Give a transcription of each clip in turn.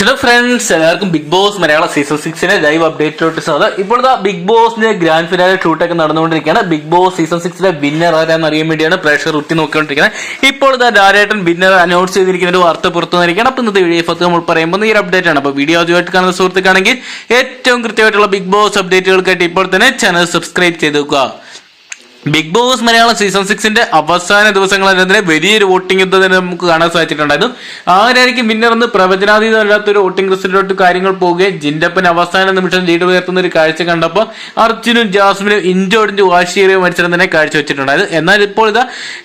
Hello friends എല്ലാവർക്കും big boss മലയാള season സിക്സിന്റെ live അപ്ഡേറ്റിലോട്ട് സ്വാഗതം. ഇപ്പോഴത്തെ ബിഗ് ബോസിന്റെ ഗ്രാൻഡ് ഫിനാലെ ഷൂട്ടൊക്കെ നടന്നുകൊണ്ടിരിക്കുകയാണ്. ബിഗ് ബോസ് സീസൺ സിക്സിലെ വിന്നർ ആരാന്ന് അറിയാൻ വേണ്ടിയാണ് പ്രേക്ഷകർ ഉത്തി നോക്കിക്കൊണ്ടിരിക്കുന്നത്. ഇപ്പോഴത്തെ ഇതാ വിന്നർ അനൗൺസ് ചെയ്തിരിക്കുന്ന ഒരു വാർത്ത പുറത്തു വന്നിരിക്കുകയാണ്. ഇന്നത്തെ വീഡിയോ പത്ത് നമ്മൾ പറയുമ്പോൾ ഈ ഒരു അപ്ഡേറ്റ് ആണ്. അപ്പൊ വീഡിയോ ആദ്യമായിട്ട് കാണുന്ന സുഹൃത്തുക്കാണെങ്കിൽ ഏറ്റവും കൃത്യമായിട്ടുള്ള ബിഗ് ബോസ് അപ്ഡേറ്റുകൾക്കായിട്ട് ഇപ്പോൾ തന്നെ ചാനൽ സബ്സ്ക്രൈബ് ചെയ്ത് വെക്കുക. ബിഗ് ബോസ് മലയാളം സീസൺ സിക്സിന്റെ അവസാന ദിവസങ്ങളിൽ വലിയൊരു വോട്ടിംഗ് യുദ്ധം തന്നെ നമുക്ക് കാണാൻ സാധിച്ചിട്ടുണ്ടായിരുന്നു. ആരായിരിക്കും വിന്നർ എന്ന് പ്രവചനാതീതമല്ലാത്തൊരു വോട്ടിംഗ് റിസൾട്ടിലോട്ട് കാര്യങ്ങൾ പോവുകയും ജിൻഡപ്പൻ അവസാന നിമിഷം ലീഡ് ഉയർത്തുന്ന ഒരു കാഴ്ച കണ്ടപ്പോൾ അർജുനും ജാസ്മിനും ഇഞ്ചോടിഞ്ച് വാശിയേറിയ മത്സരം തന്നെ കാഴ്ചവെച്ചിട്ടുണ്ടായിരുന്നു. എന്നാൽ ഇപ്പോൾ ഇതാ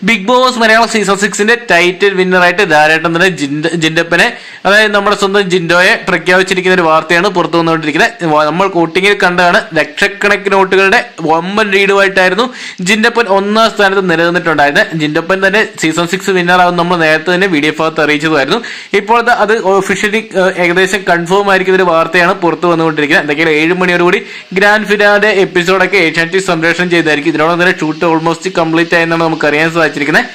ബിഗ് ബോസ് മലയാളം സീസൺ സിക്സിന്റെ ടൈറ്റിൽ വിന്നറായിട്ട് ധാരാട്ടം തന്നെ ജിൻഡ ജിൻഡപ്പനെ അതായത് നമ്മുടെ സ്വന്തം ജിൻഡോയെ പ്രഖ്യാപിച്ചിരിക്കുന്ന ഒരു വാർത്തയാണ് പുറത്തു വന്നുകൊണ്ടിരിക്കുന്നത്. നമ്മൾ വോട്ടിങ്ങിൽ കണ്ടതാണ് ലക്ഷക്കണക്കിന് വോട്ടുകളുടെ വമ്പൻ ലീഡുമായിട്ടായിരുന്നു ജിൻഡപ്പൻ ഒന്നാം സ്ഥാനത്ത് നിലനിന്നിട്ടുണ്ടായിരുന്നു. ജിൻഡപ്പൻ തന്നെ സീസൺ സിക്സ് വിന്നർ ആവും നമ്മൾ നേരത്തെ തന്നെ വീഡിയോ ഭാഗത്ത് അറിയിച്ചതായിരുന്നു ഇപ്പോഴത്തെ അത് ഒഫീഷ്യലി ഏകദേശം കൺഫേം ആയിരിക്കുന്ന ഒരു വാർത്തയാണ് പുറത്തു വന്നുകൊണ്ടിരിക്കുന്നത്. എന്തൊക്കെയാണ് ഏഴ് മണിയോടുകൂടി ഗ്രാൻഡ് ഫിനാന്റെ എപ്പിസോഡൊക്കെ ഏഷ്യാനെറ്റ് സംപ്രേഷണം ചെയ്തായിരിക്കും. ഇതിനോടൊപ്പം തന്നെ ഷൂട്ട് ഓൾമോസ്റ്റ് കംപ്ലീറ്റ് ആയെന്നാണ് നമുക്ക് അറിയാൻ സാധിച്ചിരിക്കുന്നത്.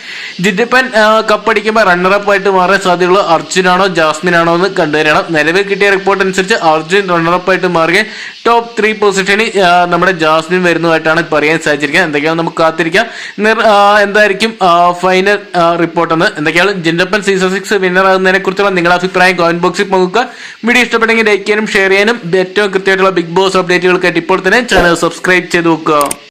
ജിൻഡപ്പൻ കപ്പടിക്കുമ്പോൾ റണ്ണറപ്പ് ആയിട്ട് മാറാൻ സാധ്യതയുള്ള അർജുനാണോ ജാസ്മിനാണോ എന്ന് കണ്ടുവരണം. നിലവിൽ കിട്ടിയ റിപ്പോർട്ട് അനുസരിച്ച് അർജുൻ റണ്ണറപ്പ് ആയിട്ട് മാറുകയും ടോപ്പ് ത്രീ പൊസിഷനിൽ നമ്മുടെ ജാസ്മിൻ വരുന്നതായിട്ടാണ് പറയാൻ സാധിച്ചിരിക്കുന്നത്. എന്തൊക്കെയാണ് നമുക്ക് കാത്തിരിക്കാം. എന്തായിരിക്കും ഫൈനൽ റിപ്പോർട്ട് എന്ന്. എന്തൊക്കെയാണ്? ജിൻഡപ്പൻ സീസൺ സിക്സ് വിന്നർ ആകുന്നതിനെ കുറിച്ചുള്ള നിങ്ങളുടെ അഭിപ്രായം കമന്റ് ബോക്സിൽ പങ്കുക വീഡിയോ ഇഷ്ടപ്പെട്ടെങ്കിൽ ലൈക്ക് ചെയ്യാനും ഷെയർ ചെയ്യാനും. ഏറ്റവും കൃത്യമായിട്ടുള്ള ബിഗ് ബോസ് അപ്ഡേറ്റുകൾക്കായിട്ട് ഇപ്പോൾ തന്നെ ചാനൽ സബ്സ്ക്രൈബ് ചെയ്ത് വെക്കുക